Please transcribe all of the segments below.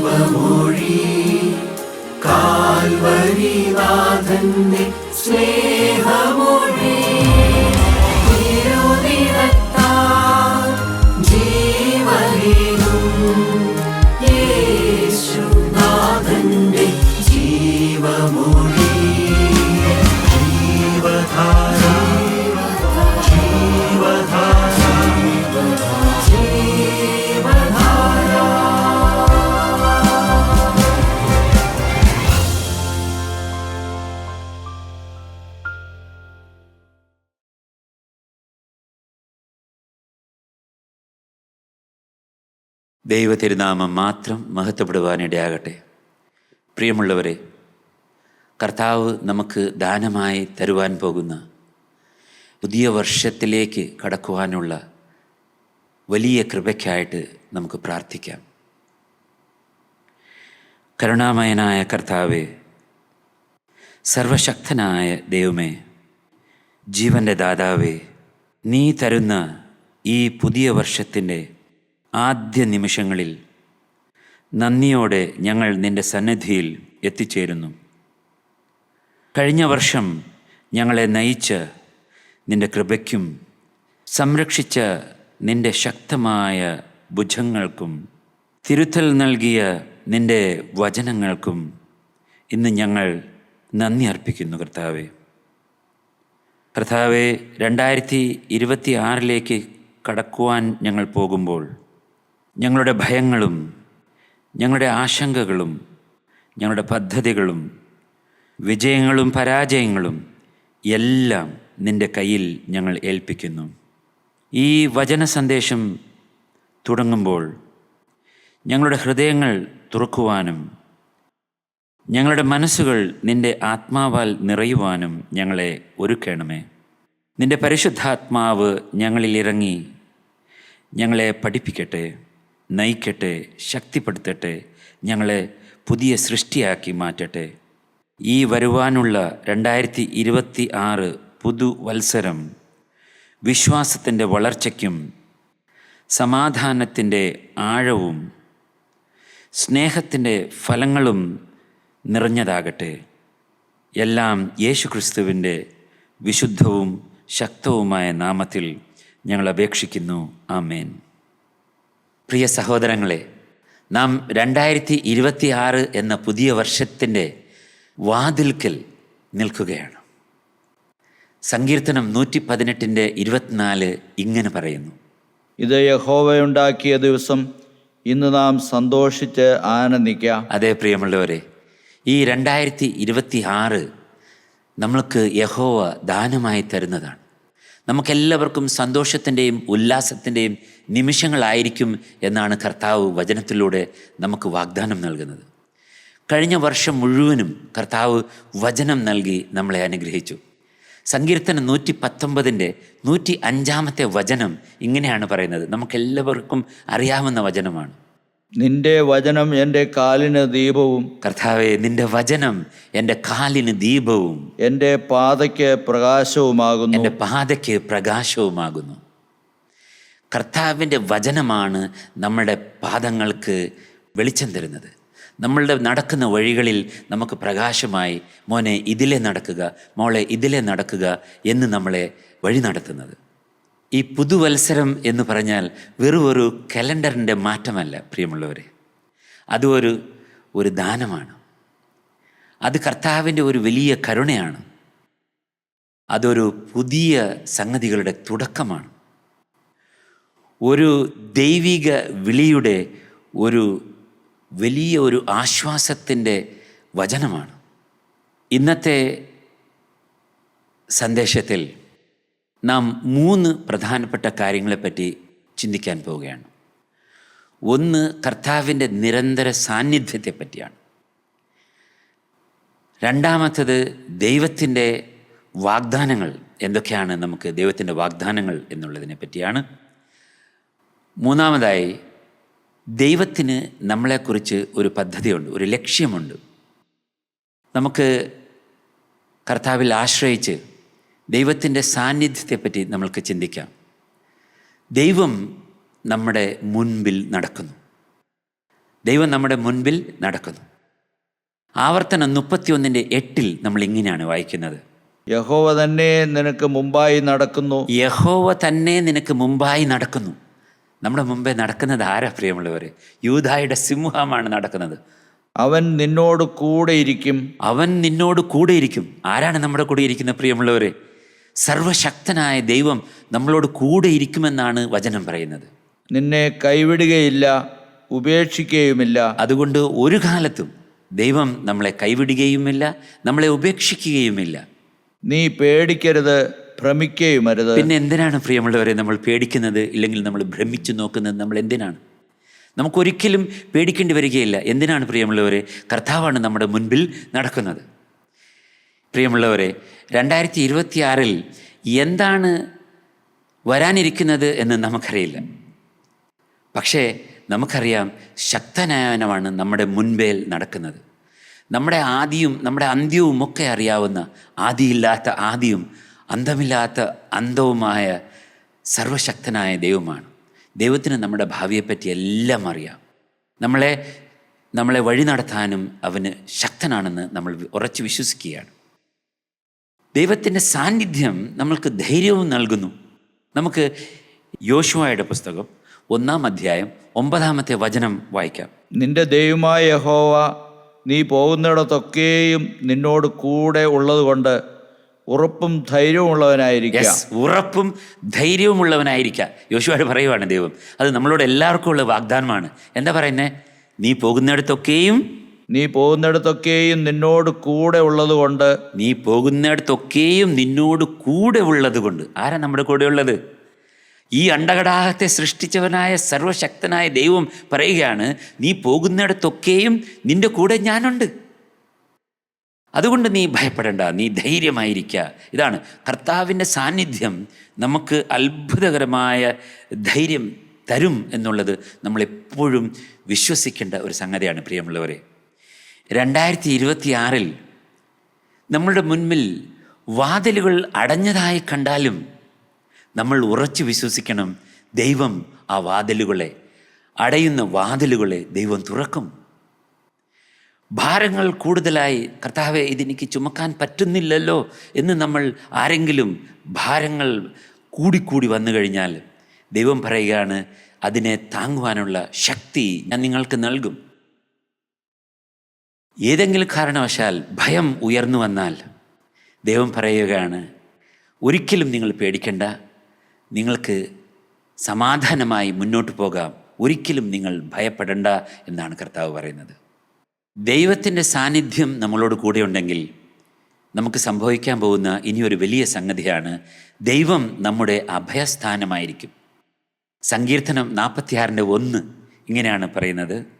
ஜீவமொழி ദൈവ തിരുനാമം മാത്രം മഹത്വപ്പെടുവാനിടയാകട്ടെ. പ്രിയമുള്ളവരെ കർത്താവ് നമുക്ക് ദാനമായി തരുവാൻ പോകുന്ന പുതിയ വർഷത്തിലേക്ക് കടക്കുവാനുള്ള വലിയ കൃപയ്ക്കായിട്ട് നമുക്ക് പ്രാർത്ഥിക്കാം. കരുണാമയനായ കർത്താവെ സർവശക്തനായ ദൈവമേ ജീവന്റെ ദാതാവേ നീ തരുന്ന ഈ പുതിയ വർഷത്തിന്റെ ആദ്യ നിമിഷങ്ങളിൽ നന്ദിയോടെ ഞങ്ങൾ നിന്റെ സന്നിധിയിൽ എത്തിച്ചേരുന്നു. കഴിഞ്ഞ വർഷം ഞങ്ങളെ നയിച്ച് നിന്റെ കൃപയ്ക്കും സംരക്ഷിച്ച നിന്റെ ശക്തമായ ഭുജങ്ങൾക്കും തിരുത്തൽ നൽകിയ നിന്റെ വചനങ്ങൾക്കും ഇന്ന് ഞങ്ങൾ നന്ദി അർപ്പിക്കുന്നു കർത്താവെ. കർത്താവെ രണ്ടായിരത്തി ഇരുപത്തി ആറിലേക്ക് കടക്കുവാൻ ഞങ്ങൾ പോകുമ്പോൾ ഞങ്ങളുടെ ഭയങ്ങളും ഞങ്ങളുടെ ആശങ്കകളും ഞങ്ങളുടെ പദ്ധതികളും വിജയങ്ങളും പരാജയങ്ങളും എല്ലാം നിന്റെ കയ്യിൽ ഞങ്ങൾ ഏൽപ്പിക്കുന്നു. ഈ വചന സന്ദേശം തുടങ്ങുമ്പോൾ ഞങ്ങളുടെ ഹൃദയങ്ങൾ തുറക്കുവാനും ഞങ്ങളുടെ മനസ്സുകൾ നിന്റെ ആത്മാവാൽ നിറയുവാനും ഞങ്ങളെ ഒരുക്കണമേ. നിന്റെ പരിശുദ്ധാത്മാവ് ഞങ്ങളിലിറങ്ങി ഞങ്ങളെ പഠിപ്പിക്കട്ടെ. നയിക്കട്ടെ ശക്തിപ്പെടുത്തട്ടെ ഞങ്ങളെ പുതിയ സൃഷ്ടിയാക്കി മാറ്റട്ടെ. ഈ വരുവാനുള്ള രണ്ടായിരത്തി ഇരുപത്തി ആറ് പുതുവത്സരം വിശ്വാസത്തിന്റെ വളർച്ചയ്ക്കും സമാധാനത്തിന്റെ ആഴവും സ്നേഹത്തിന്റെ ഫലങ്ങളും നിറഞ്ഞതാകട്ടെ. എല്ലാം യേശുക്രിസ്തുവിന്റെ വിശുദ്ധവും ശക്തവുമായ നാമത്തിൽ ഞങ്ങൾ അപേക്ഷിക്കുന്നു. ആമേൻ. പ്രിയ സഹോദരങ്ങളെ നാം രണ്ടായിരത്തി ഇരുപത്തി ആറ് എന്ന പുതിയ വർഷത്തിന്റെ വാതിൽക്കൽ നിൽക്കുകയാണ്. സങ്കീർത്തനം നൂറ്റി പതിനെട്ടിന്റെ ഇരുപത്തിനാല് ഇങ്ങനെ പറയുന്നു. ഇത് യഹോവയുണ്ടാക്കിയ ദിവസം ഇന്ന് നാം സന്തോഷിച്ച് ആനന്ദിക്കാം. അതെ പ്രിയമുള്ളവരെ ഈ രണ്ടായിരത്തി ഇരുപത്തി ആറ് നമ്മൾക്ക് യഹോവ ദാനമായി തരുന്നതാണ്. നമുക്കെല്ലാവർക്കും സന്തോഷത്തിന്റെയും ഉല്ലാസത്തിന്റെയും നിമിഷങ്ങളായിരിക്കും എന്നാണ് കർത്താവ് വചനത്തിലൂടെ നമുക്ക് വാഗ്ദാനം നൽകുന്നത്. കഴിഞ്ഞ വർഷം മുഴുവനും കർത്താവ് വചനം നൽകി നമ്മളെ അനുഗ്രഹിച്ചു. സങ്കീർത്തനം നൂറ്റി പത്തൊമ്പതിന്റെ നൂറ്റി അഞ്ചാമത്തെ വചനം ഇങ്ങനെയാണ് പറയുന്നത്. നമുക്കെല്ലാവർക്കും അറിയാവുന്ന വചനമാണ്. നിന്റെ വചനം എന്റെ കാലിന് ദീപവും. കർത്താവെ നിന്റെ വചനം എന്റെ കാലിന് ദീപവും. എന്റെ പാതയ്ക്ക് പ്രകാശവുമാകുന്നു. എന്റെ പാതയ്ക്ക് പ്രകാശവുമാകുന്നു. കർത്താവിന്റെ വചനമാണ് നമ്മുടെ പാദങ്ങൾക്ക് വെളിച്ചം തരുന്നത്. നമ്മളുടെ നടക്കുന്ന വഴികളിൽ നമുക്ക് പ്രകാശമായി മോനെ ഇതിലെ നടക്കുക മോളെ ഇതിലെ നടക്കുക എന്ന് നമ്മളെ വഴി നടത്തുന്നത്. ഈ പുതുവത്സരം എന്ന് പറഞ്ഞാൽ വെറും ഒരു കലണ്ടറിന്റെ മാറ്റമല്ല പ്രിയമുള്ളവരെ. അത് ഒരു ഒരു ദാനമാണ്. അത് കർത്താവിന്റെ ഒരു വലിയ കരുണയാണ്. അതൊരു പുതിയ സംഗതികളുടെ തുടക്കമാണ്. ഒരു ദൈവിക വിളിയുടെ ഒരു വലിയ ഒരു ആശ്വാസത്തിന്റെ വചനമാണ്. ഇന്നത്തെ സന്ദേശത്തിൽ നാം മൂന്ന് പ്രധാനപ്പെട്ട കാര്യങ്ങളെപ്പറ്റി ചിന്തിക്കാൻ പോവുകയാണ്. ഒന്ന് കർത്താവിന്റെ നിരന്തര സാന്നിധ്യത്തെ പറ്റിയാണ് രണ്ടാമത്തത് ദൈവത്തിന്റെ വാഗ്ദാനങ്ങൾ എന്തൊക്കെയാണ് നമുക്ക് ദൈവത്തിന്റെ വാഗ്ദാനങ്ങൾ എന്നുള്ളതിനെ പറ്റിയാണ് മൂന്നാമതായി ദൈവത്തിന് നമ്മളെക്കുറിച്ച് ഒരു പദ്ധതിയുണ്ട് ഒരു ലക്ഷ്യമുണ്ട്. നമുക്ക് കർത്താവിൽ ആശ്രയിച്ച് ദൈവത്തിന്റെ സാന്നിധ്യത്തെപ്പറ്റി നമ്മൾക്ക് ചിന്തിക്കാം. ദൈവം നമ്മുടെ മുൻപിൽ നടക്കുന്നു. ദൈവം നമ്മുടെ മുൻപിൽ നടക്കുന്നു. ആവർത്തനം മുപ്പത്തിയൊന്നിന്റെ എട്ടിൽ നമ്മൾ ഇങ്ങനെയാണ് വായിക്കുന്നത്. യഹോവ തന്നെ നിനക്ക് മുമ്പായി നടക്കുന്നു. യഹോവ തന്നെ നിനക്ക് മുമ്പായി നടക്കുന്നു. നമ്മുടെ മുമ്പേ നടക്കുന്നത് ആരാ പ്രിയമുള്ളവരെ യൂതായുടെ സിംഹമാണ് നടക്കുന്നത്. അവൻ നിന്നോട് കൂടെ ഇരിക്കും. അവൻ നിന്നോട് കൂടെ ഇരിക്കും. ആരാണ് നമ്മുടെ കൂടെ ഇരിക്കുന്ന പ്രിയമുള്ളവരെ സർവശക്തനായ ദൈവം നമ്മളോട് കൂടെ ഇരിക്കുമെന്നാണ് വചനം പറയുന്നത്. നിന്നെ കൈവിടുകയില്ല ഉപേക്ഷിക്കുകയുമില്ല. അതുകൊണ്ട് ഒരു കാലത്തും ദൈവം നമ്മളെ കൈവിടുകയുമില്ല നമ്മളെ ഉപേക്ഷിക്കുകയുമില്ല. നീ പേടിക്കരുത് ഭ്രമിക്കുകയുമരുത്. പിന്നെ എന്തിനാണ് പ്രിയമുള്ളവരെ നമ്മൾ പേടിക്കുന്നത്? ഇല്ലെങ്കിൽ നമ്മൾ ഭ്രമിച്ചു നോക്കുന്നത് നമ്മൾ എന്തിനാണ്? നമുക്കൊരിക്കലും പേടിക്കേണ്ടി വരികയില്ല. എന്തിനാണ് പ്രിയമുള്ളവരെ? കർത്താവാണ് നമ്മുടെ മുൻപിൽ നടക്കുന്നത്. പ്രിയമുള്ളവരെ രണ്ടായിരത്തി ഇരുപത്തിയാറിൽ എന്താണ് വരാനിരിക്കുന്നത് എന്ന് നമുക്കറിയില്ല. പക്ഷേ നമുക്കറിയാം ശക്തനായവനമാണ് നമ്മുടെ മുൻപേൽ നടക്കുന്നത്. നമ്മുടെ ആദിയും നമ്മുടെ അന്ത്യവും ഒക്കെ അറിയാവുന്ന ആദിയില്ലാത്ത ആദിയും അന്തമില്ലാത്ത അന്തവുമായ സർവശക്തനായ ദൈവമാണ്. ദൈവത്തിന് നമ്മുടെ ഭാവിയെപ്പറ്റി എല്ലാം അറിയാം. നമ്മളെ നമ്മളെ വഴി നടത്താനും അവന് ശക്തനാണെന്ന് നമ്മൾ ഉറച്ചു വിശ്വസിക്കുകയാണ്. ദൈവത്തിന്റെ സാന്നിധ്യം നമ്മൾക്ക് ധൈര്യവും നൽകുന്നു. നമുക്ക് യോശുവായുടെ പുസ്തകം ഒന്നാം അധ്യായം ഒമ്പതാമത്തെ വചനം വായിക്കാം. നിന്റെ ദൈവമായ യഹോവ നീ പോകുന്നിടത്തൊക്കെയും നിന്നോട് കൂടെ ഉള്ളതുകൊണ്ട് ഉറപ്പും ധൈര്യവുമുള്ളവനായിരിക്കുക യെസ് ഉറപ്പും ധൈര്യവുമുള്ളവനായിരിക്കാം യോശുവാട് പറയുവാണ് ദൈവം. അത് നമ്മളോട് എല്ലാവർക്കും ഉള്ള വാഗ്ദാനമാണ്. എന്താ പറയുന്നത് നീ പോകുന്നിടത്തൊക്കെയും നീ പോകുന്നിടത്തൊക്കെയും നിന്നോട് കൂടെ ഉള്ളത് കൊണ്ട് നീ പോകുന്നിടത്തൊക്കെയും നിന്നോട് കൂടെ ഉള്ളത് കൊണ്ട്. ആരാ നമ്മുടെ കൂടെ ഉള്ളത്? ഈ അണ്ടകടാഹത്തെ സൃഷ്ടിച്ചവനായ സർവശക്തനായ ദൈവം പറയുകയാണ് നീ പോകുന്നിടത്തൊക്കെയും നിന്റെ കൂടെ ഞാനുണ്ട്. അതുകൊണ്ട് നീ ഭയപ്പെടേണ്ട നീ ധൈര്യമായിരിക്കുക ഇതാണ് കർത്താവിന്റെ സാന്നിധ്യം. നമുക്ക് അത്ഭുതകരമായ ധൈര്യം തരും എന്നുള്ളത് നമ്മളെപ്പോഴും വിശ്വസിക്കേണ്ട ഒരു സംഗതിയാണ് പ്രിയമുള്ളവരെ. രണ്ടായിരത്തി ഇരുപത്തിയാറിൽ നമ്മളുടെ മുൻപിൽ വാതിലുകൾ അടഞ്ഞതായി കണ്ടാലും നമ്മൾ ഉറച്ചു വിശ്വസിക്കണം ദൈവം ആ വാതിലുകളെ അടയുന്ന വാതിലുകളെ ദൈവം തുറക്കും. ഭാരങ്ങൾ കൂടുതലായി കർത്താവെ ഇതെനിക്ക് ചുമക്കാൻ പറ്റുന്നില്ലല്ലോ എന്ന് നമ്മൾ ആരെങ്കിലും ഭാരങ്ങൾ കൂടിക്കൂടി വന്നു കഴിഞ്ഞാൽ ദൈവം പറയുകയാണ് അതിനെ താങ്ങുവാനുള്ള ശക്തി ഞാൻ നിങ്ങൾക്ക് നൽകും. ഏതെങ്കിലും കാരണവശാൽ ഭയം ഉയർന്നു വന്നാൽ ദൈവം പറയുകയാണ് ഒരിക്കലും നിങ്ങൾ പേടിക്കണ്ട. നിങ്ങൾക്ക് സമാധാനമായി മുന്നോട്ട് പോകാം. ഒരിക്കലും നിങ്ങൾ ഭയപ്പെടണ്ട എന്നാണ് കർത്താവ് പറയുന്നത്. ദൈവത്തിന്റെ സാന്നിധ്യം നമ്മളോട് കൂടെ ഉണ്ടെങ്കിൽ നമുക്ക് സംഭവിക്കാൻ പോകുന്ന ഇനിയൊരു വലിയ സംഗതിയാണ് ദൈവം നമ്മുടെ അഭയസ്ഥാനമായിരിക്കും. സങ്കീർത്തനം നാൽപ്പത്തിയാറിന്റെ ഒന്ന് ഇങ്ങനെയാണ് പറയുന്നത്.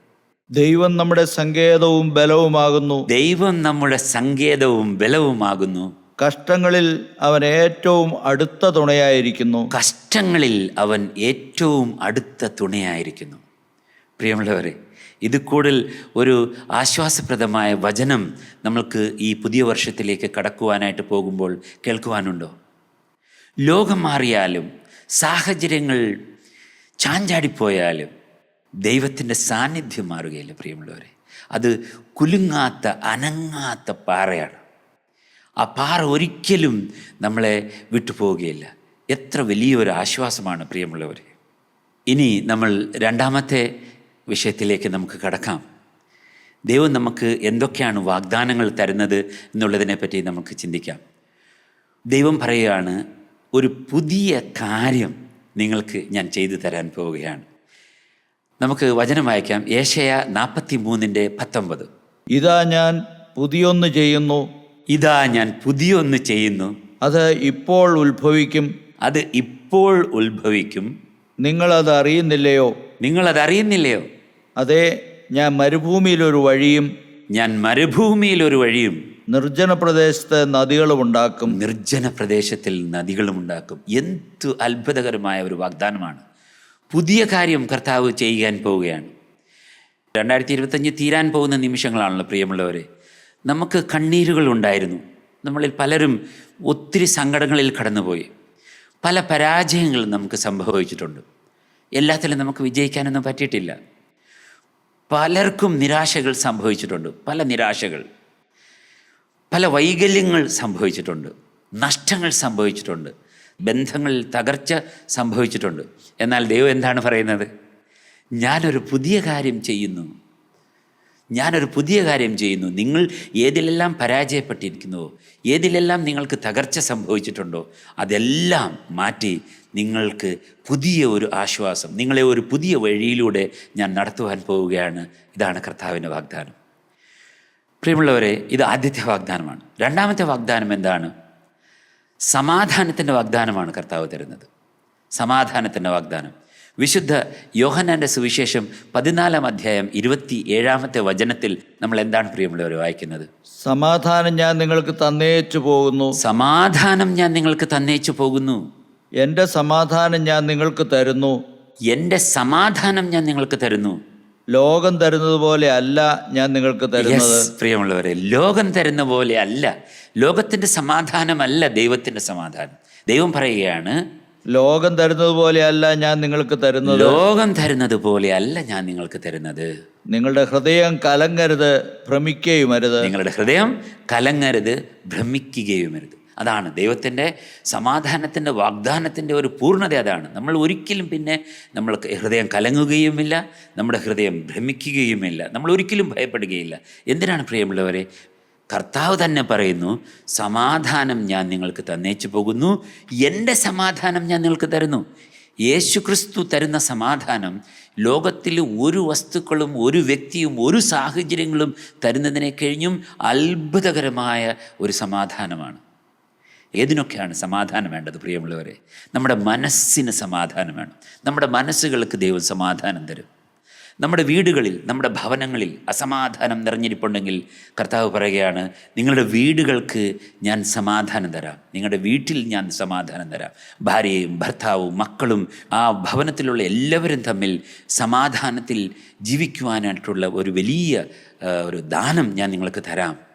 ദൈവം നമ്മുടെ സങ്കേതവും ബലവുമാകുന്നു. ദൈവം നമ്മുടെ സങ്കേതവും ബലവുമാകുന്നു. കഷ്ടങ്ങളിൽ അവൻ ഏറ്റവും അടുത്ത തുണയായിരിക്കുന്നു. കഷ്ടങ്ങളിൽ അവൻ ഏറ്റവും അടുത്ത തുണയായിരിക്കുന്നു. പ്രിയമുള്ളവരെ ഇത് കൂടുതൽ ഒരു ആശ്വാസപ്രദമായ വചനം നമ്മൾക്ക് ഈ പുതിയ വർഷത്തിലേക്ക് കടക്കുവാനായിട്ട് പോകുമ്പോൾ കേൾക്കുവാനുണ്ടോ? ലോകം മാറിയാലും സാഹചര്യങ്ങൾ ചാഞ്ചാടിപ്പോയാലും ദൈവത്തിന്റെ സാന്നിധ്യം മാറുകയില്ല പ്രിയമുള്ളവരെ. അത് കുലുങ്ങാത്ത അനങ്ങാത്ത പാറയാണ്. ആ പാറ ഒരിക്കലും നമ്മളെ വിട്ടുപോവുകയില്ല. എത്ര വലിയൊരു ആശ്വാസമാണ് പ്രിയമുള്ളവരെ. ഇനി നമ്മൾ രണ്ടാമത്തെ വിഷയത്തിലേക്ക് നമുക്ക് കടക്കാം. ദൈവം നമുക്ക് എന്തൊക്കെയാണ് വാഗ്ദാനങ്ങൾ തരുന്നത് എന്നുള്ളതിനെപ്പറ്റി നമുക്ക് ചിന്തിക്കാം. ദൈവം പറയുകയാണ് ഒരു പുതിയ കാര്യം നിങ്ങൾക്ക് ഞാൻ ചെയ്തു തരാൻ പോവുകയാണ്. നമുക്ക് വചനം വായിക്കാം. ഏഷയ നാൽപ്പത്തി മൂന്നിന്റെ പത്തൊമ്പത്. ഇതാ ഞാൻ പുതിയൊന്ന് ചെയ്യുന്നു. ഇതാ ഞാൻ പുതിയൊന്ന് ചെയ്യുന്നു. അത് ഇപ്പോൾ ഉത്ഭവിക്കും. അത് ഇപ്പോൾ ഉത്ഭവിക്കും. നിങ്ങളത് അറിയുന്നില്ലയോ? നിങ്ങളത് അറിയുന്നില്ലയോ? അതെ ഞാൻ മരുഭൂമിയിലൊരു വഴിയും ഞാൻ മരുഭൂമിയിൽ ഒരു വഴിയും നിർജന പ്രദേശത്ത് നദികളും ഉണ്ടാക്കും. നിർജന പ്രദേശത്തിൽ നദികളും ഉണ്ടാക്കും. എന്തു അത്ഭുതകരമായ ഒരു വാഗ്ദാനമാണ്. പുതിയ കാര്യം കർത്താവ് ചെയ്യാൻ പോവുകയാണ്. രണ്ടായിരത്തി ഇരുപത്തഞ്ച് തീരാൻ പോകുന്ന നിമിഷങ്ങളാണല്ലോ പ്രിയമുള്ളവരെ. നമുക്ക് കണ്ണീരുകൾ ഉണ്ടായിരുന്നു. നമ്മളിൽ പലരും ഒത്തിരി സങ്കടങ്ങളിൽ കടന്നുപോയി. പല പരാജയങ്ങളും നമുക്ക് സംഭവിച്ചിട്ടുണ്ട്. എല്ലാത്തിലും നമുക്ക് വിജയിക്കാനൊന്നും പറ്റിയിട്ടില്ല. പലർക്കും നിരാശകൾ സംഭവിച്ചിട്ടുണ്ട്. പല നിരാശകൾ. പല വൈകല്യങ്ങൾ സംഭവിച്ചിട്ടുണ്ട്. നഷ്ടങ്ങൾ സംഭവിച്ചിട്ടുണ്ട്. ബന്ധങ്ങളിൽ തകർച്ച സംഭവിച്ചിട്ടുണ്ട്. എന്നാൽ ദൈവം എന്താണ് പറയുന്നത്? ഞാനൊരു പുതിയ കാര്യം ചെയ്യുന്നു. ഞാനൊരു പുതിയ കാര്യം ചെയ്യുന്നു. നിങ്ങൾ ഏതിലെല്ലാം പരാജയപ്പെട്ടിരിക്കുന്നുവോ ഏതിലെല്ലാം നിങ്ങൾക്ക് തകർച്ച സംഭവിച്ചിട്ടുണ്ടോ? അതെല്ലാം മാറ്റി നിങ്ങൾക്ക് പുതിയ ഒരു ആശ്വാസം നിങ്ങളെ ഒരു പുതിയ വഴിയിലൂടെ ഞാൻ നടത്തുവാൻ പോവുകയാണ്. ഇതാണ് കർത്താവിന്റെ വാഗ്ദാനം. പ്രിയമുള്ളവരെ ഇത് ആദ്യത്തെ വാഗ്ദാനമാണ്. രണ്ടാമത്തെ വാഗ്ദാനം എന്താണ്? സമാധാനത്തിന്റെ വാഗ്ദാനമാണ് കർത്താവ് തരുന്നത്. സമാധാനത്തിന്റെ വാഗ്ദാനം. വിശുദ്ധ യോഹനാന്റെ സുവിശേഷം പതിനാലാം അധ്യായം ഇരുപത്തി ഏഴാമത്തെ വചനത്തിൽ നമ്മൾ എന്താണ് പ്രിയമുള്ളവർ വായിക്കുന്നത്? സമാധാനം ഞാൻ നിങ്ങൾക്ക് തന്നേച്ചു പോകുന്നു. സമാധാനം ഞാൻ നിങ്ങൾക്ക് തന്നേച്ചു പോകുന്നു. എന്റെ സമാധാനം ഞാൻ നിങ്ങൾക്ക് തരുന്നു. എന്റെ സമാധാനം ഞാൻ നിങ്ങൾക്ക് തരുന്നു. ലോകം തരുന്നത് പോലെ അല്ല ഞാൻ നിങ്ങൾക്ക് തരുന്നത്. പ്രിയമുള്ളവരെ ലോകം തരുന്ന പോലെ അല്ല. ലോകത്തിന്റെ സമാധാനമല്ല ദൈവത്തിന്റെ സമാധാനം. ദൈവം പറയുകയാണ് ലോകം തരുന്നത് പോലെ അല്ല ഞാൻ നിങ്ങൾക്ക് തരുന്നത്. ലോകം തരുന്നത് പോലെ അല്ല ഞാൻ നിങ്ങൾക്ക് തരുന്നത്. നിങ്ങളുടെ ഹൃദയം കലങ്ങരുത് ഭ്രമിക്കുകയുമരുത്. നിങ്ങളുടെ ഹൃദയം കലങ്ങരുത് ഭ്രമിക്കുകയുമരുത്. അതാണ്. ദൈവത്തിന്റെ സമാധാനത്തിന്റെ വാഗ്ദാനത്തിന്റെ ഒരു പൂർണത അതാണ്. നമ്മൾ ഒരിക്കലും പിന്നെ നമ്മൾ ഹൃദയം കലങ്ങുകയുമില്ല നമ്മുടെ ഹൃദയം ഭ്രമിക്കുകയുമില്ല നമ്മൾ ഒരിക്കലും ഭയപ്പെടുകയില്ല. എന്തിനാണ് പ്രിയമുള്ളവരെ? കർത്താവ് തന്നെ പറയുന്നു സമാധാനം ഞാൻ നിങ്ങൾക്ക് തന്നേച്ചു പോകുന്നു. എന്റെ സമാധാനം ഞാൻ നിങ്ങൾക്ക് തരുന്നു. യേശു ക്രിസ്തു തരുന്ന സമാധാനം ലോകത്തിൽ ഒരു വസ്തുക്കളും ഒരു വ്യക്തിയും ഒരു സാഹചര്യങ്ങളും തരുന്നതിനെ കഴിഞ്ഞും അത്ഭുതകരമായ ഒരു സമാധാനമാണ്. ഏതിനൊക്കെയാണ് സമാധാനം വേണ്ടത് പ്രിയമുള്ളവരെ? നമ്മുടെ മനസ്സിന് സമാധാനം വേണം. നമ്മുടെ മനസ്സുകൾക്ക് ദൈവം സമാധാനം തരും. നമ്മുടെ വീടുകളിൽ നമ്മുടെ ഭവനങ്ങളിൽ അസമാധാനം നിറഞ്ഞിരിപ്പുണ്ടെങ്കിൽ കർത്താവ് പറയുകയാണ് നിങ്ങളുടെ വീടുകൾക്ക് ഞാൻ സമാധാനം തരാം. നിങ്ങളുടെ വീട്ടിൽ ഞാൻ സമാധാനം തരാം. ഭാര്യയും ഭർത്താവും മക്കളും ആ ഭവനത്തിലുള്ള എല്ലാവരും തമ്മിൽ സമാധാനത്തിൽ ജീവിക്കുവാനായിട്ടുള്ള ഒരു വലിയ ഒരു ദാനം ഞാൻ നിങ്ങൾക്ക് തരാം.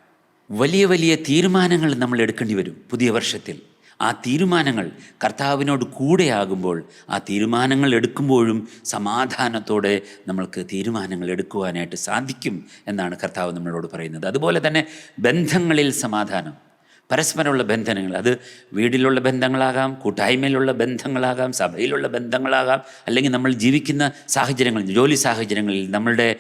വലിയ വലിയ തീരുമാനങ്ങൾ നമ്മൾ എടുക്കേണ്ടി വരും പുതിയ വർഷത്തിൽ. ആ തീരുമാനങ്ങൾ കർത്താവിനോട് കൂടെയാകുമ്പോൾ ആ തീരുമാനങ്ങൾ എടുക്കുമ്പോഴും സമാധാനത്തോടെ നമ്മൾക്ക് തീരുമാനങ്ങൾ എടുക്കുവാനായിട്ട് സാധിക്കും എന്നാണ് കർത്താവ് നമ്മളോട് പറയുന്നത്. അതുപോലെ തന്നെ ബന്ധങ്ങളിൽ സമാധാനം. പരസ്പരമുള്ള ബന്ധനങ്ങൾ. അത് വീടിലുള്ള ബന്ധങ്ങളാകാം കൂട്ടായ്മയിലുള്ള ബന്ധങ്ങളാകാം സഭയിലുള്ള ബന്ധങ്ങളാകാം അല്ലെങ്കിൽ നമ്മൾ ജീവിക്കുന്ന സാഹചര്യങ്ങളിൽ ജോലി സാഹചര്യങ്ങളിൽ നമ്മളുടെ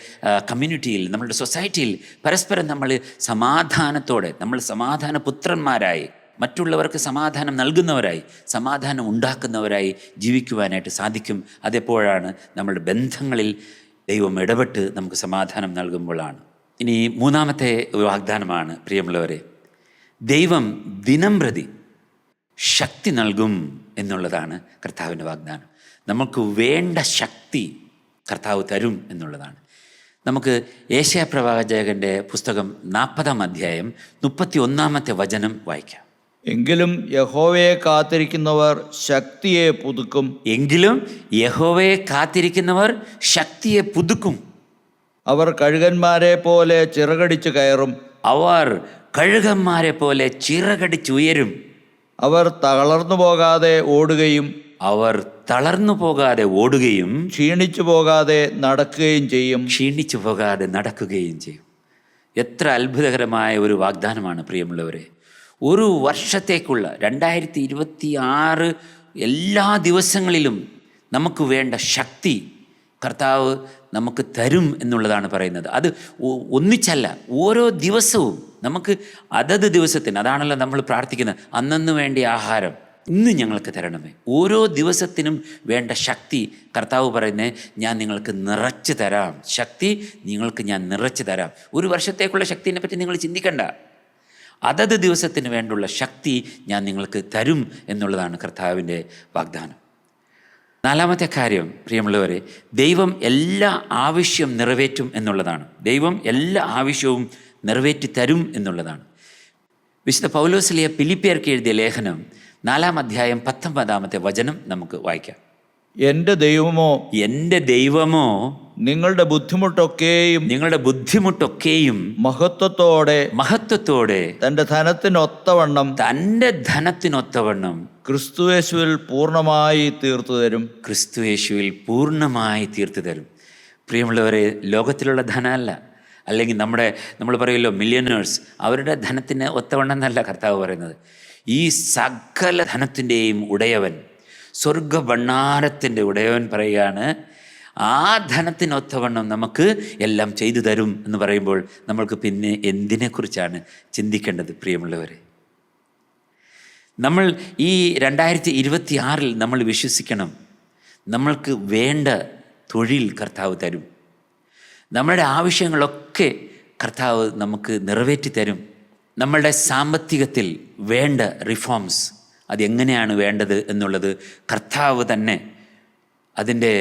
കമ്മ്യൂണിറ്റിയിൽ നമ്മളുടെ സൊസൈറ്റിയിൽ പരസ്പരം നമ്മൾ സമാധാനത്തോടെ നമ്മൾ സമാധാന പുത്രന്മാരായി മറ്റുള്ളവർക്ക് സമാധാനം നൽകുന്നവരായി സമാധാനം ഉണ്ടാക്കുന്നവരായി ജീവിക്കുവാനായിട്ട് സാധിക്കും. അതെപ്പോഴാണ് നമ്മുടെ ബന്ധങ്ങളിൽ ദൈവം ഇടപെട്ട് നമുക്ക് സമാധാനം നൽകുമ്പോഴാണ്. ഇനി മൂന്നാമത്തെ വാഗ്ദാനമാണ് പ്രിയമുള്ളവരെ. ദൈവം ദിനം പ്രതി ശക്തി നൽകും എന്നുള്ളതാണ് കർത്താവിന്റെ വാഗ്ദാനം. നമുക്ക് വേണ്ട ശക്തി കർത്താവ് തരും എന്നുള്ളതാണ്. നമുക്ക് ഏഷ്യാപ്രവാചകന്റെ പുസ്തകം നാൽപ്പതാം അധ്യായം മുപ്പത്തി ഒന്നാമത്തെ വചനം വായിക്കാം. എങ്കിലും യഹോവയെ കാത്തിരിക്കുന്നവർ ശക്തിയെ പുതുക്കും. എങ്കിലും യഹോവയെ കാത്തിരിക്കുന്നവർ ശക്തിയെ പുതുക്കും. അവർ കഴുകന്മാരെ പോലെ ചിറകടിച്ചു കയറും. അവർ കഴുകന്മാരെ പോലെ ചിറകടിച്ചുയരും. അവർ തളർന്നു പോകാതെ ഓടുകയും അവർ തളർന്നു പോകാതെ ഓടുകയും ക്ഷീണിച്ചു പോകാതെ നടക്കുകയും ചെയ്യും. ക്ഷീണിച്ചു പോകാതെ നടക്കുകയും ചെയ്യും. എത്ര അത്ഭുതകരമായ ഒരു വാഗ്ദാനമാണ് പ്രിയമുള്ളവരെ. ഒരു വർഷത്തേക്കുള്ള രണ്ടായിരത്തി ഇരുപത്തി ആറ് എല്ലാ ദിവസങ്ങളിലും നമുക്ക് വേണ്ട ശക്തി കർത്താവ് നമുക്ക് തരും എന്നുള്ളതാണ് പറയുന്നത്. അത് ഒന്നിച്ചല്ല ഓരോ ദിവസവും നമുക്ക് അതത് ദിവസത്തിന് അതാണല്ലോ നമ്മൾ പ്രാർത്ഥിക്കുന്നത് അന്നന്ന് വേണ്ടിയ ആഹാരം ഇന്ന് ഞങ്ങൾക്ക് തരണമേ. ഓരോ ദിവസത്തിനും വേണ്ട ശക്തി കർത്താവ് പറയുന്നത് ഞാൻ നിങ്ങൾക്ക് നിറച്ച് തരാം. ശക്തി നിങ്ങൾക്ക് ഞാൻ നിറച്ച് തരാം. ഒരു വർഷത്തേക്കുള്ള ശക്തിനെ പറ്റി നിങ്ങൾ ചിന്തിക്കണ്ട. അതത് ദിവസത്തിന് വേണ്ടുള്ള ശക്തി ഞാൻ നിങ്ങൾക്ക് തരും എന്നുള്ളതാണ് കർത്താവിന്റെ വാഗ്ദാനം. നാലാമത്തെ കാര്യം പ്രിയമുള്ളവരെ ദൈവം എല്ലാ ആവശ്യം നിറവേറ്റും എന്നുള്ളതാണ്. ദൈവം എല്ലാ ആവശ്യവും നിറവേറ്റി തരും എന്നുള്ളതാണ്. വിശുദ്ധ പൗലോസിലിയ പിലിപ്പിയർക്ക് എഴുതിയ ലേഖനം നാലാം അധ്യായം പത്തൊമ്പതാമത്തെ വചനം നമുക്ക് വായിക്കാം. എന്റെ ദൈവമോ? എന്റെ ദൈവമോ? നിങ്ങളുടെ ബുദ്ധിമുട്ടൊക്കെയും നിങ്ങളുടെ ബുദ്ധിമുട്ടൊക്കെയും മഹത്വത്തോടെ മഹത്വത്തോടെ തന്റെ ധനത്തിനൊത്തവണ്ണം തന്റെ ധനത്തിനൊത്തവണ്ണം ക്രിസ്തുയേശുവിൽ പൂർണമായി തീർത്തു തരും. ക്രിസ്തുയേശുവിൽ പൂർണമായി തീർത്തു തരും. പ്രിയമുള്ളവരെ ലോകത്തിലുള്ള ധനമല്ല. അല്ലെങ്കിൽ നമ്മുടെ നമ്മൾ പറയുമല്ലോ മില്യനേഴ്സ് അവരുടെ ധനത്തിന് ഒത്തവണ്ണം എന്നല്ല കർത്താവ് പറയുന്നത്. ഈ സകല ധനത്തിന്റെയും ഉടയവൻ സ്വർഗ ഭണ്ണാരത്തിന്റെ ഉടയവൻ പറയുകയാണ് ആ ധനത്തിനൊത്തവണ്ണം നമുക്ക് എല്ലാം ചെയ്തു തരും എന്ന് പറയുമ്പോൾ നമ്മൾക്ക് പിന്നെ എന്തിനെക്കുറിച്ചാണ് ചിന്തിക്കേണ്ടത് പ്രിയമുള്ളവരെ? നമ്മൾ ഈ രണ്ടായിരത്തി ഇരുപത്തി ആറിൽ നമ്മൾ വിശ്വസിക്കണം നമ്മൾക്ക് വേണ്ട തൊഴിൽ കർത്താവ് തരും. നമ്മളുടെ ആവശ്യങ്ങളൊക്കെ കർത്താവ് നമുക്ക് നിറവേറ്റി തരും. നമ്മളുടെ സാമ്പത്തികത്തിൽ വേണ്ട റിഫോംസ് അതെങ്ങനെയാണ് വേണ്ടത് എന്നുള്ളത് കർത്താവ് തന്നെ അതിന്റെ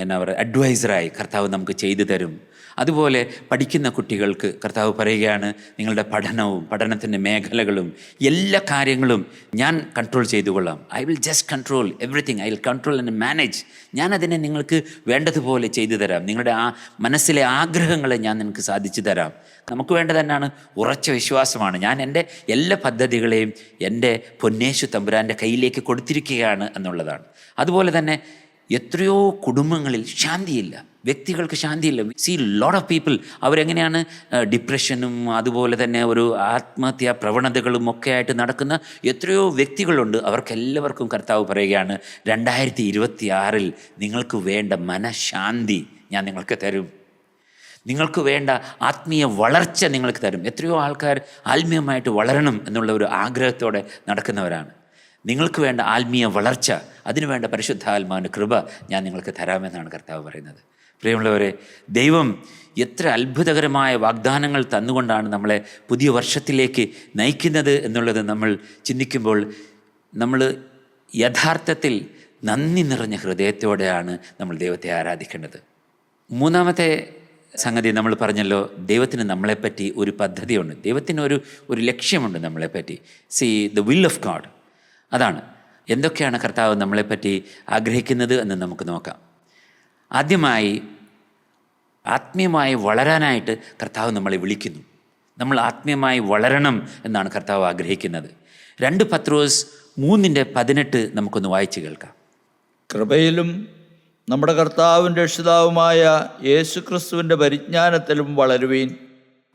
എന്നാ പറയുക അഡ്വൈസറായി കർത്താവ് നമുക്ക് ചെയ്തു തരും. അതുപോലെ പഠിക്കുന്ന കുട്ടികൾക്ക് കർത്താവ് പറയുകയാണ് നിങ്ങളുടെ പഠനവും പഠനത്തിന്റെ മേഖലകളും എല്ലാ കാര്യങ്ങളും ഞാൻ control ചെയ്തുകൊള്ളാം. I will just control everything I will control and manage ഞാൻ അതിനെ നിങ്ങൾക്ക് വേണ്ടതുപോലെ ചെയ്തു തരാം. നിങ്ങളുടെ ആ മനസ്സിലെ ആഗ്രഹങ്ങളെ ഞാൻ നിങ്ങൾക്ക് സാധിച്ചു തരാം. നമുക്ക് വേണ്ടത് തന്നെയാണ് ഉറച്ച വിശ്വാസമാണ്. ഞാൻ എന്റെ എല്ലാ പദ്ധതികളെയും എന്റെ പൊന്നേശു തമ്പുരാന്റെ കയ്യിലേക്ക് കൊടുത്തിരിക്കുകയാണ് എന്നുള്ളതാണ്. അതുപോലെ തന്നെ എത്രയോ കുടുംബങ്ങളിൽ ശാന്തിയില്ല. വ്യക്തികൾക്ക് ശാന്തിയില്ല. സി ലോട്ട് ഓഫ് പീപ്പിൾ അവരെങ്ങനെയാണ് ഡിപ്രഷനും അതുപോലെ തന്നെ ഒരു ആത്മഹത്യാ പ്രവണതകളും ഒക്കെ ആയിട്ട് നടക്കുന്ന എത്രയോ വ്യക്തികളുണ്ട്. അവർക്കെല്ലാവർക്കും കർത്താവ് പറയുകയാണ് രണ്ടായിരത്തി ഇരുപത്തി ആറിൽ നിങ്ങൾക്ക് വേണ്ട മനഃശാന്തി ഞാൻ നിങ്ങൾക്ക് തരും. നിങ്ങൾക്ക് വേണ്ട ആത്മീയ വളർച്ച നിങ്ങൾക്ക് തരും. എത്രയോ ആൾക്കാർ ആത്മീയമായിട്ട് വളരണം എന്നുള്ള ഒരു ആഗ്രഹത്തോടെ നടക്കുന്നവരാണ്. നിങ്ങൾക്ക് വേണ്ട ആത്മീയ വളർച്ച അതിനുവേണ്ട പരിശുദ്ധാത്മാവിന്റെ കൃപ ഞാൻ നിങ്ങൾക്ക് തരാമെന്നാണ് കർത്താവ് പറയുന്നത്. പ്രിയമുള്ളവരെ ദൈവം എത്ര അത്ഭുതകരമായ വാഗ്ദാനങ്ങൾ തന്നുകൊണ്ടാണ് നമ്മളെ പുതിയ വർഷത്തിലേക്ക് നയിക്കുന്നത് എന്നുള്ളത് നമ്മൾ ചിന്തിക്കുമ്പോൾ നമ്മൾ യഥാർത്ഥത്തിൽ നന്ദി നിറഞ്ഞ ഹൃദയത്തോടെയാണ് നമ്മൾ ദൈവത്തെ ആരാധിക്കേണ്ടത്. മൂന്നാമത്തെ സംഗതി നമ്മൾ പറഞ്ഞല്ലോ ദൈവത്തിന് നമ്മളെപ്പറ്റി ഒരു പദ്ധതിയുണ്ട്. ദൈവത്തിന് ഒരു ഒരു ലക്ഷ്യമുണ്ട് നമ്മളെപ്പറ്റി. See the will of God അതാണ്. എന്തൊക്കെയാണ് കർത്താവ് നമ്മളെപ്പറ്റി ആഗ്രഹിക്കുന്നത് എന്ന് നമുക്ക് നോക്കാം. ആദ്യമായി ആത്മീയമായി വളരാനായിട്ട് കർത്താവ് നമ്മളെ വിളിക്കുന്നു. നമ്മൾ ആത്മീയമായി വളരണം എന്നാണ് കർത്താവ് ആഗ്രഹിക്കുന്നത്. രണ്ട് പത്രോസ് മൂന്നിന്റെ പതിനെട്ട് നമുക്കൊന്ന് വായിച്ചു കേൾക്കാം. കൃപയിലും നമ്മുടെ കർത്താവും രക്ഷിതാവുമായ യേശുക്രിസ്തുവിന്റെ പരിജ്ഞാനത്തിലും വളരുവീൻ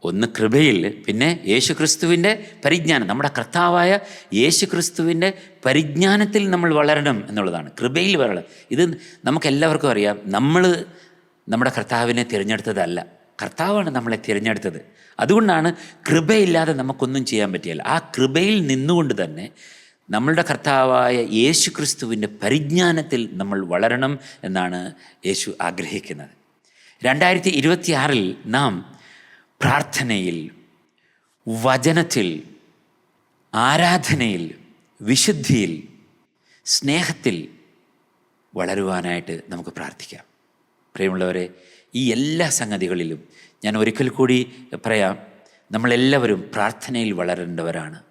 ഒന്ന് കൃപയിൽ പിന്നെ യേശുക്രിസ്തുവിന്റെ പരിജ്ഞാനം. നമ്മുടെ കർത്താവായ യേശുക്രിസ്തുവിന്റെ പരിജ്ഞാനത്തിൽ നമ്മൾ വളരണം എന്നുള്ളതാണ്. കൃപയിൽ വളരണം. ഇത് നമുക്കെല്ലാവർക്കും അറിയാം. നമ്മൾ നമ്മുടെ കർത്താവിനെ തിരഞ്ഞെടുത്തതല്ല. കർത്താവാണ് നമ്മളെ തിരഞ്ഞെടുത്തത്. അതുകൊണ്ടാണ് കൃപയില്ലാതെ നമുക്കൊന്നും ചെയ്യാൻ പറ്റിയല്ല. ആ കൃപയിൽ നിന്നുകൊണ്ട് തന്നെ നമ്മളുടെ കർത്താവായ യേശു ക്രിസ്തുവിന്റെ പരിജ്ഞാനത്തിൽ നമ്മൾ വളരണം എന്നാണ് യേശു ആഗ്രഹിക്കുന്നത്. രണ്ടായിരത്തി ഇരുപത്തിയാറിൽ നാം പ്രാർത്ഥനയിൽ വചനത്തിൽ ആരാധനയിൽ വിശുദ്ധിയിൽ സ്നേഹത്തിൽ വളരുവാനായിട്ട് നമുക്ക് പ്രാർത്ഥിക്കാം. പ്രിയമുള്ളവരെ ഈ എല്ലാ സംഗതികളിലും ഞാൻ ഒരിക്കൽ കൂടി പറയാം നമ്മളെല്ലാവരും പ്രാർത്ഥനയിൽ വളരേണ്ടവരാണ്.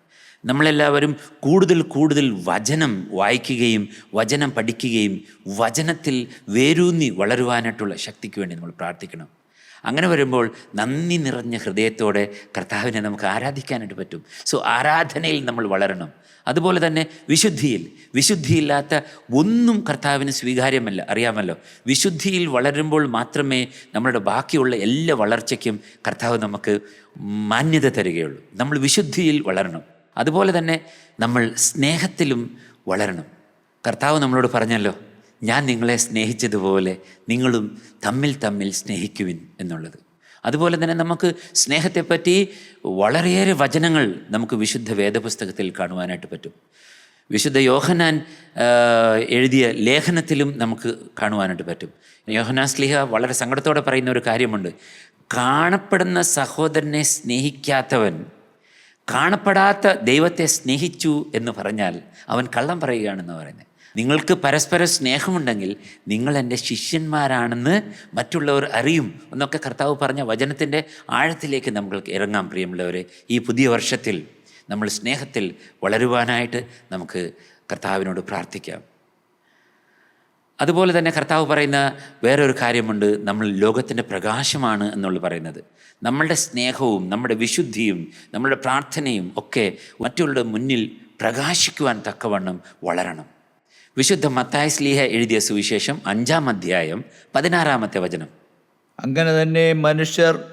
നമ്മളെല്ലാവരും കൂടുതൽ കൂടുതൽ വചനം വായിക്കുകയും വചനം പഠിക്കുകയും വചനത്തിൽ വേരൂന്നി വളരുവാനായിട്ടുള്ള ശക്തിക്ക് വേണ്ടി നമ്മൾ പ്രാർത്ഥിക്കണം. അങ്ങനെ വരുമ്പോൾ നന്ദി നിറഞ്ഞ ഹൃദയത്തോടെ കർത്താവിനെ നമുക്ക് ആരാധിക്കാനായിട്ട് പറ്റും. സോ ആരാധനയിൽ നമ്മൾ വളരണം. അതുപോലെ തന്നെ വിശുദ്ധിയിൽ. വിശുദ്ധിയില്ലാത്ത ഒന്നും കർത്താവിന് സ്വീകാര്യമല്ല അറിയാമല്ലോ. വിശുദ്ധിയിൽ വളരുമ്പോൾ മാത്രമേ നമ്മളുടെ ബാക്കിയുള്ള എല്ലാ വളർച്ചയ്ക്കും കർത്താവ് നമുക്ക് മാന്യത തരികയുള്ളൂ. നമ്മൾ വിശുദ്ധിയിൽ വളരണം. അതുപോലെ തന്നെ നമ്മൾ സ്നേഹത്തിലും വളരണം. കർത്താവ് നമ്മളോട് പറഞ്ഞല്ലോ ഞാൻ നിങ്ങളെ സ്നേഹിച്ചതുപോലെ നിങ്ങളും തമ്മിൽ തമ്മിൽ സ്നേഹിക്കുവിൻ എന്നുള്ളത്. അതുപോലെ തന്നെ നമുക്ക് സ്നേഹത്തെപ്പറ്റി വളരെയേറെ വചനങ്ങൾ നമുക്ക് വിശുദ്ധ വേദപുസ്തകത്തിൽ കാണുവാനായിട്ട് പറ്റും. വിശുദ്ധ യോഹനാൻ എഴുതിയ ലേഖനത്തിലും നമുക്ക് കാണുവാനായിട്ട് പറ്റും. യോഹനാൻ സ്ലിഹ വളരെ സങ്കടത്തോടെ പറയുന്ന ഒരു കാര്യമുണ്ട്. കാണപ്പെടുന്ന സഹോദരനെ സ്നേഹിക്കാത്തവൻ കാണപ്പെടാത്ത ദൈവത്തെ സ്നേഹിച്ചു എന്ന് പറഞ്ഞാൽ അവൻ കള്ളം പറയുകയാണെന്ന് പറയുന്നത്. നിങ്ങൾക്ക് പരസ്പര സ്നേഹമുണ്ടെങ്കിൽ നിങ്ങൾ എന്റെ ശിഷ്യന്മാരാണെന്ന് മറ്റുള്ളവർ അറിയും എന്നൊക്കെ കർത്താവ് പറഞ്ഞ വചനത്തിന്റെ ആഴത്തിലേക്ക് നമ്മൾക്ക് ഇറങ്ങാം പ്രിയമുള്ളവരെ. ഈ പുതിയ വർഷത്തിൽ നമ്മൾ സ്നേഹത്തിൽ വളരുവാനായിട്ട് നമുക്ക് കർത്താവിനോട് പ്രാർത്ഥിക്കാം. അതുപോലെ തന്നെ കർത്താവ് പറയുന്ന വേറൊരു കാര്യമുണ്ട് നമ്മൾ ലോകത്തിന്റെ പ്രകാശമാണ് എന്നുള്ള പറയുന്നത്. നമ്മളുടെ സ്നേഹവും നമ്മുടെ വിശുദ്ധിയും നമ്മളുടെ പ്രാർത്ഥനയും ഒക്കെ മറ്റുള്ളവരുടെ മുന്നിൽ പ്രകാശിക്കുവാൻ തക്കവണ്ണം വളരണം. വിശുദ്ധ മത്തായ സ്ലീഹ എഴുതിയ സുവിശേഷം അഞ്ചാം അധ്യായം പതിനാറാമത്തെ വചനം. അങ്ങനെ തന്നെ മനുഷ്യർ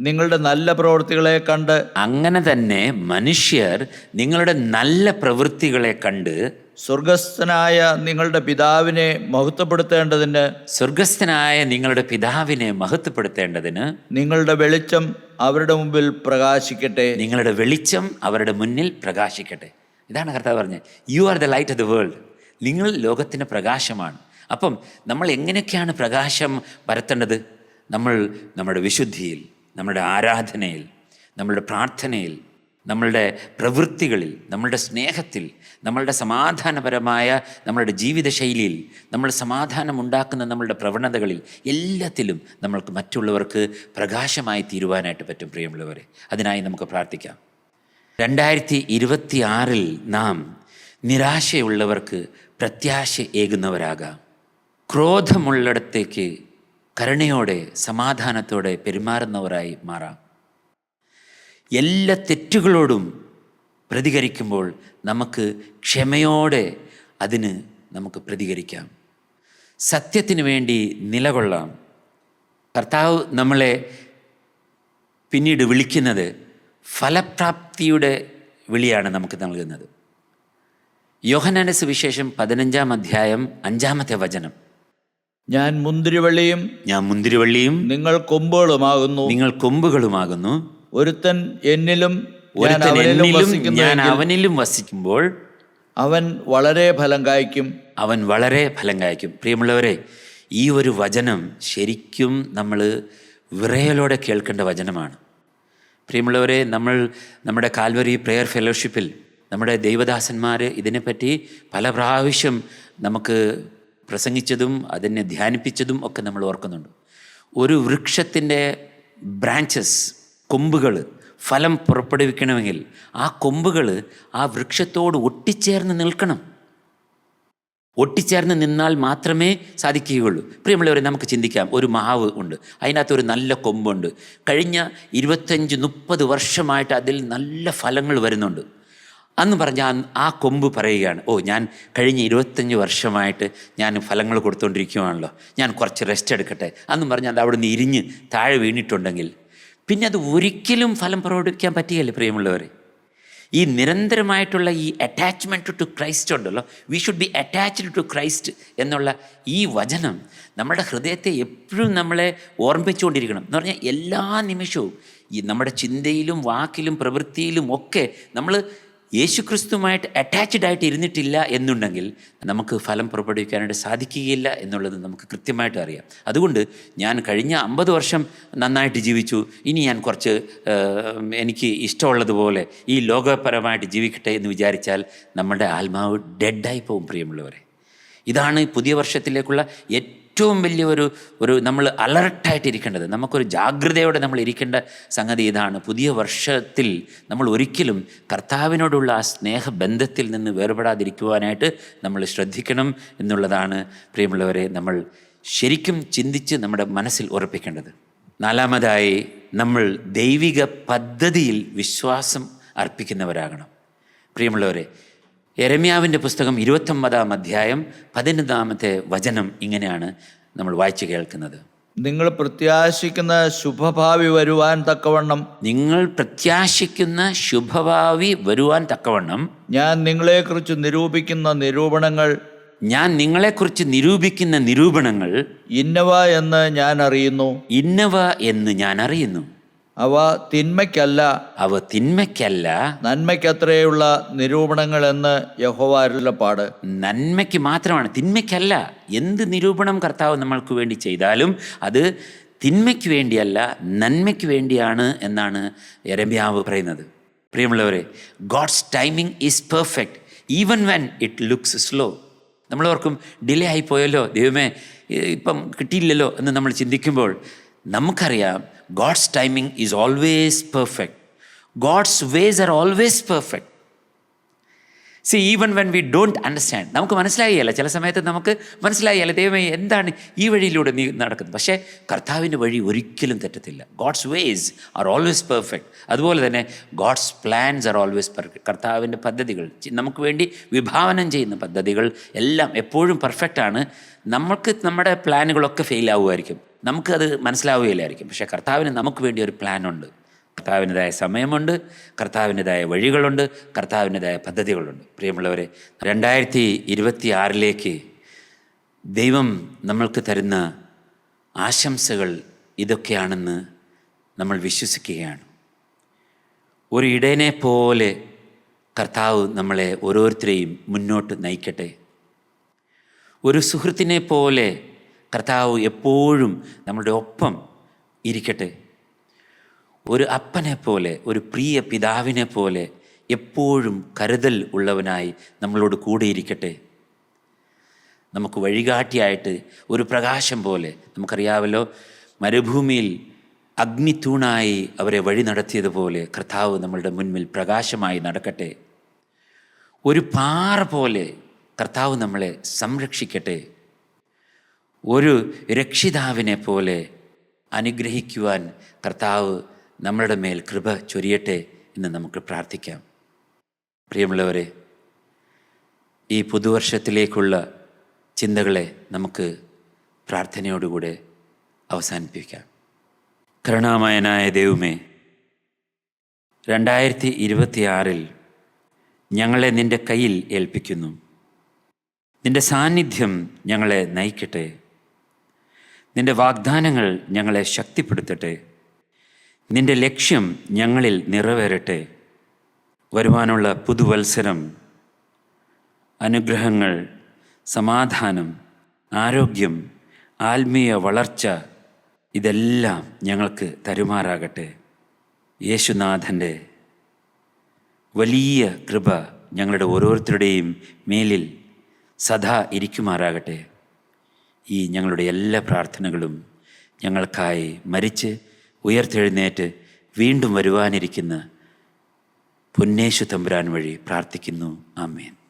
നിങ്ങളുടെ നല്ല പ്രവൃത്തികളെ കണ്ട് അങ്ങനെ തന്നെ മനുഷ്യർ നിങ്ങളുടെ നല്ല പ്രവൃത്തികളെ കണ്ട് സ്വർഗസ്ഥനായ നിങ്ങളുടെ പിതാവിനെ മഹത്വപ്പെടുത്തേണ്ടതിന് സ്വർഗസ്ഥനായ നിങ്ങളുടെ പിതാവിനെ മഹത്വപ്പെടുത്തേണ്ടതിന് നിങ്ങളുടെ വെളിച്ചം അവരുടെ മുമ്പിൽ പ്രകാശിക്കട്ടെ. നിങ്ങളുടെ വെളിച്ചം അവരുടെ മുന്നിൽ പ്രകാശിക്കട്ടെ. ഇതാണ് കർത്താവ് പറഞ്ഞത്. You are the light of the world നിങ്ങൾ ലോകത്തിന്റെ പ്രകാശമാണ്. അപ്പം നമ്മൾ എങ്ങനെയൊക്കെയാണ് പ്രകാശം പരത്തേണ്ടത്? നമ്മൾ നമ്മുടെ വിശുദ്ധിയിൽ നമ്മുടെ ആരാധനയിൽ നമ്മളുടെ പ്രാർത്ഥനയിൽ നമ്മളുടെ പ്രവൃത്തികളിൽ നമ്മളുടെ സ്നേഹത്തിൽ നമ്മളുടെ സമാധാനപരമായ നമ്മളുടെ ജീവിതശൈലിയിൽ നമ്മൾ സമാധാനം ഉണ്ടാക്കുന്ന നമ്മളുടെ പ്രവണതകളിൽ എല്ലാത്തിലും നമ്മൾക്ക് മറ്റുള്ളവർക്ക് പ്രകാശമായി തീരുവാനായിട്ട് പറ്റും പ്രിയമുള്ളവരെ. അതിനായി നമുക്ക് പ്രാർത്ഥിക്കാം. രണ്ടായിരത്തി ഇരുപത്തി നാം നിരാശയുള്ളവർക്ക് പ്രത്യാശ ഏകുന്നവരാകാം. ക്രോധമുള്ളിടത്തേക്ക് കരുണയോടെ സമാധാനത്തോടെ പെരുമാറുന്നവരായി മാറാം. എല്ലാ തെറ്റുകളോടും പ്രതികരിക്കുമ്പോൾ നമുക്ക് ക്ഷമയോടെ അതിന് നമുക്ക് പ്രതികരിക്കാം. സത്യത്തിന് വേണ്ടി നിലകൊള്ളാം. കർത്താവ് നമ്മളെ പിന്നീട് വിളിക്കുന്നത് ഫലപ്രാപ്തിയുടെ വിളിയാണ് നമുക്ക് നൽകുന്നത്. യോഹനാന്റെ സുവിശേഷം പതിനഞ്ചാം അധ്യായം അഞ്ചാമത്തെ വചനം. ഞാൻ മുന്തിരിവള്ളിയും ഞാൻ മുന്തിരിവള്ളിയും നിങ്ങൾ കൊമ്പുകളുമാകുന്നു. നിങ്ങൾ കൊമ്പുകളുമാകുന്നു. ഒരുത്തൻ എന്നിലും ഒരുത്തൻ എന്നിലും ഞാൻ അവനിലും വസിക്കുമ്പോൾ അവൻ വളരെ ഫലം കായ്ക്കും. അവൻ വളരെ ഫലം കായ്ക്കും. പ്രിയമുള്ളവരെ ഈ ഒരു വചനം ശരിക്കും നമ്മൾ വിറയലോടെ കേൾക്കേണ്ട വചനമാണ്. പ്രിയമുള്ളവരെ നമ്മൾ നമ്മുടെ കാൽവരി പ്രെയർ ഫെലോഷിപ്പിൽ നമ്മുടെ ദൈവദാസന്മാർ ഇതിനെപ്പറ്റി പല പ്രാവശ്യം നമുക്ക് പ്രസംഗിച്ചതും അതിനെ ധ്യാനിപ്പിച്ചതും ഒക്കെ നമ്മൾ ഓർക്കുന്നുണ്ട്. ഒരു വൃക്ഷത്തിന്റെ ബ്രാഞ്ചസ് കൊമ്പുകൾ ഫലം പുറപ്പെടുവിക്കണമെങ്കിൽ ആ കൊമ്പുകൾ ആ വൃക്ഷത്തോട് ഒട്ടിച്ചേർന്ന് നിൽക്കണം. ഒട്ടിച്ചേർന്ന് നിന്നാൽ മാത്രമേ സാധിക്കുകയുള്ളൂ. പ്രിയമുള്ളവരെ നമുക്ക് ചിന്തിക്കാം. ഒരു മാവ് ഉണ്ട്. അതിനകത്ത് ഒരു നല്ല കൊമ്പുണ്ട്. കഴിഞ്ഞ ഇരുപത്തഞ്ച് മുപ്പത് വർഷമായിട്ട് അതിൽ നല്ല ഫലങ്ങൾ വരുന്നുണ്ട്. അന്ന് പറഞ്ഞ ആ കൊമ്പ് പറയുകയാണ് ഓ ഞാൻ കഴിഞ്ഞ ഇരുപത്തഞ്ച് വർഷമായിട്ട് ഞാൻ ഫലങ്ങൾ കൊടുത്തുകൊണ്ടിരിക്കുകയാണല്ലോ ഞാൻ കുറച്ച് റെസ്റ്റ് എടുക്കട്ടെ. അന്ന് പറഞ്ഞാൽ അത് അവിടെ നിന്ന് ഇരിഞ്ഞ് താഴെ വീണിട്ടുണ്ടെങ്കിൽ പിന്നെ അത് ഒരിക്കലും ഫലം പ്രകടിപ്പിക്കാൻ പറ്റുകയല്ലേ പ്രിയമുള്ളവരെ. ഈ നിരന്തരമായിട്ടുള്ള ഈ അറ്റാച്ച്മെന്റ് ടു ക്രൈസ്റ്റ് ഉണ്ടല്ലോ we should be attached to Christ എന്നുള്ള ഈ വചനം നമ്മുടെ ഹൃദയത്തെ എപ്പോഴും നമ്മളെ ഓർമ്മിച്ചുകൊണ്ടിരിക്കണം എന്ന് പറഞ്ഞാൽ എല്ലാ നിമിഷവും ഈ നമ്മുടെ ചിന്തയിലും വാക്കിലും പ്രവൃത്തിയിലും ഒക്കെ നമ്മൾ യേശുക്രിസ്തുമായിട്ട് അറ്റാച്ച്ഡ് ആയിട്ട് ഇരുന്നിട്ടില്ല എന്നുണ്ടെങ്കിൽ നമുക്ക് ഫലം പുറപ്പെടുവിക്കാനായിട്ട് സാധിക്കുകയില്ല എന്നുള്ളത് നമുക്ക് കൃത്യമായിട്ട് അറിയാം. അതുകൊണ്ട് ഞാൻ കഴിഞ്ഞ അമ്പത് വർഷം നന്നായിട്ട് ജീവിച്ചു. ഇനി ഞാൻ കുറച്ച് എനിക്ക് ഇഷ്ടമുള്ളതുപോലെ ഈ ലോകപരമായിട്ട് ജീവിക്കട്ടെ എന്ന് വിചാരിച്ചാൽ നമ്മുടെ ആത്മാവ് ഡെഡായി പോകും പ്രിയമുള്ളവരെ. ഇതാണ് പുതിയ വർഷത്തിലേക്കുള്ള ഏറ്റവും വലിയ ഒരു ഒരു നമ്മൾ അലർട്ടായിട്ടിരിക്കേണ്ടത് നമുക്കൊരു ജാഗ്രതയോടെ നമ്മൾ ഇരിക്കേണ്ട സംഗതി ഇതാണ്. പുതിയ വർഷത്തിൽ നമ്മൾ ഒരിക്കലും കർത്താവിനോടുള്ള ആ സ്നേഹബന്ധത്തിൽ നിന്ന് വേർപെടാതിരിക്കുവാനായിട്ട് നമ്മൾ ശ്രദ്ധിക്കണം എന്നുള്ളതാണ് പ്രിയമുള്ളവരെ നമ്മൾ ശരിക്കും ചിന്തിച്ച് നമ്മുടെ മനസ്സിൽ ഉറപ്പിക്കേണ്ടത്. നാലാമതായി നമ്മൾ ദൈവിക പദ്ധതിയിൽ വിശ്വാസം അർപ്പിക്കുന്നവരാകണം. പ്രിയമുള്ളവരെ എരമ്യാവിന്റെ പുസ്തകം ഇരുപത്തൊമ്പതാം അധ്യായം പതിനൊന്നാമത്തെ വചനം ഇങ്ങനെയാണ് നമ്മൾ വായിച്ചു കേൾക്കുന്നത്. നിങ്ങൾ പ്രത്യാശിക്കുന്ന ശുഭഭാവി വരുവാൻ തക്കവണ്ണം. നിങ്ങൾ പ്രത്യാശിക്കുന്ന ശുഭഭാവി വരുവാൻ തക്കവണ്ണം. ഞാൻ നിങ്ങളെക്കുറിച്ച് നിരൂപിക്കുന്ന നിരൂപണങ്ങൾ. ഞാൻ നിങ്ങളെക്കുറിച്ച് നിരൂപിക്കുന്ന നിരൂപണങ്ങൾ. ഇന്നവ എന്ന് ഞാൻ അറിയുന്നു. ഇന്നവ എന്ന് ഞാൻ അറിയുന്നു. അവ തിന്മയ്ക്കല്ല. അവ തിന്മയ്ക്കല്ല. നന്മയ്ക്കത്രയുള്ള നിരൂപണങ്ങൾ എന്ന് യഹോവാരുടെ പാട് നന്മയ്ക്ക് മാത്രമാണ് തിന്മയ്ക്കല്ല. എന്ത് നിരൂപണം കർത്താവ് നമ്മൾക്ക് വേണ്ടി ചെയ്താലും അത് തിന്മയ്ക്ക് വേണ്ടിയല്ല നന്മയ്ക്ക് വേണ്ടിയാണ് എന്നാണ് രമ്യാവ് പറയുന്നത്. പ്രിയമുള്ളവരെ God's timing is perfect even when it looks slow. നമ്മൾ ഓർക്കും ഡിലേ ആയിപ്പോയല്ലോ ദൈവമേ ഇപ്പം കിട്ടിയില്ലല്ലോ എന്ന് നമ്മൾ ചിന്തിക്കുമ്പോൾ നമുക്കറിയാം God's timing is always perfect God's ways are always perfect see even when we don't understand നമുക്ക് മനസ്സിലായില്ല. ചില സമയത്ത് നമുക്ക് മനസ്സിലായില്ല ദൈവമേ എന്താണ് ഈ വഴിയിലൂടെ നീ നടക്കുന്നത്? പക്ഷേ കർത്താവിന്റെ വഴി ഒരിക്കലും തെറ്റത്തില്ല. God's ways are always perfect അതുപോലെ തന്നെ God's plans are always perfect കർത്താവിന്റെ പദ്ധതികൾ നമുക്ക് വേണ്ടി വിഭാവനം ചെയ്യുന്ന പദ്ധതികൾ എല്ലാം എപ്പോഴും പെർഫെക്റ്റാണ് നമുക്ക് നമ്മുടെ പ്ലാനുകളൊക്കെ ഫെയിൽ ആവുമായിരിക്കും. നമുക്കത് മനസ്സിലാവുകയില്ലായിരിക്കും. പക്ഷേ കർത്താവിന് നമുക്ക് വേണ്ടി ഒരു പ്ലാനുണ്ട്. കർത്താവിന്റെതായ സമയമുണ്ട് കർത്താവിന്റെതായ വഴികളുണ്ട് കർത്താവിന്റെതായ പദ്ധതികളുണ്ട്. പ്രിയമുള്ളവരെ രണ്ടായിരത്തി ഇരുപത്തി ആറിലേക്ക് ദൈവം നമ്മൾക്ക് തരുന്ന ആശംസകൾ ഇതൊക്കെയാണെന്ന് നമ്മൾ വിശ്വസിക്കുകയാണ്. ഒരു ഇടയനെ പോലെ കർത്താവ് നമ്മളെ ഓരോരുത്തരെയും മുന്നോട്ട് നയിക്കട്ടെ. ഒരു സുഹൃത്തിനെ പോലെ കർത്താവ് എപ്പോഴും നമ്മളുടെ ഒപ്പം ഇരിക്കട്ടെ. ഒരു അപ്പനെ പോലെ ഒരു പ്രിയ പിതാവിനെ പോലെ എപ്പോഴും കരുതൽ ഉള്ളവനായി നമ്മളോട് കൂടെ ഇരിക്കട്ടെ. നമുക്ക് വഴികാട്ടിയായിട്ട് ഒരു പ്രകാശം പോലെ നമുക്കറിയാമല്ലോ മരുഭൂമിയിൽ അഗ്നിത്തൂണായി അവരെ വഴി നടത്തിയതുപോലെ കർത്താവ് നമ്മളുടെ മുൻപിൽ പ്രകാശമായി നടക്കട്ടെ. ഒരു പാറ പോലെ കർത്താവ് നമ്മളെ സംരക്ഷിക്കട്ടെ. ഒരു രക്ഷിതാവിനെ പോലെ അനുഗ്രഹിക്കുവാൻ കർത്താവ് നമ്മളുടെ മേൽ കൃപ ചൊരിയട്ടെ എന്ന് നമുക്ക് പ്രാർത്ഥിക്കാം. പ്രിയമുള്ളവരെ ഈ പുതുവർഷത്തിലേക്കുള്ള ചിന്തകളെ നമുക്ക് പ്രാർത്ഥനയോടുകൂടെ അവസാനിപ്പിക്കാം. കരുണാമയനായ ദൈവമേ രണ്ടായിരത്തി ഇരുപത്തിയാറിൽ ഞങ്ങളെ നിന്റെ കയ്യിൽ ഏൽപ്പിക്കുന്നു. നിന്റെ സാന്നിധ്യം ഞങ്ങളെ നയിക്കട്ടെ. നിന്റെ വാഗ്ദാനങ്ങൾ ഞങ്ങളെ ശക്തിപ്പെടുത്തട്ടെ. നിന്റെ ലക്ഷ്യം ഞങ്ങളിൽ നിറവേറട്ടെ. വരുവാനുള്ള പുതുവത്സരം അനുഗ്രഹങ്ങൾ സമാധാനം ആരോഗ്യം ആത്മീയ വളർച്ച ഇതെല്ലാം ഞങ്ങൾക്ക് തരുമാറാകട്ടെ. യേശുനാഥന്റെ വലിയ കൃപ ഞങ്ങളുടെ ഓരോരുത്തരുടെയും മേലിൽ സദാ ഇരിക്കുമാറാകട്ടെ. ഈ ഞങ്ങളുടെ എല്ലാ പ്രാർത്ഥനകളും ഞങ്ങൾക്കായി മരിച്ച് ഉയർത്തെഴുന്നേറ്റ് വീണ്ടും വരുവാനിരിക്കുന്ന പൊന്നേശു തമ്പുരാൻ വഴി പ്രാർത്ഥിക്കുന്നു. ആമേൻ.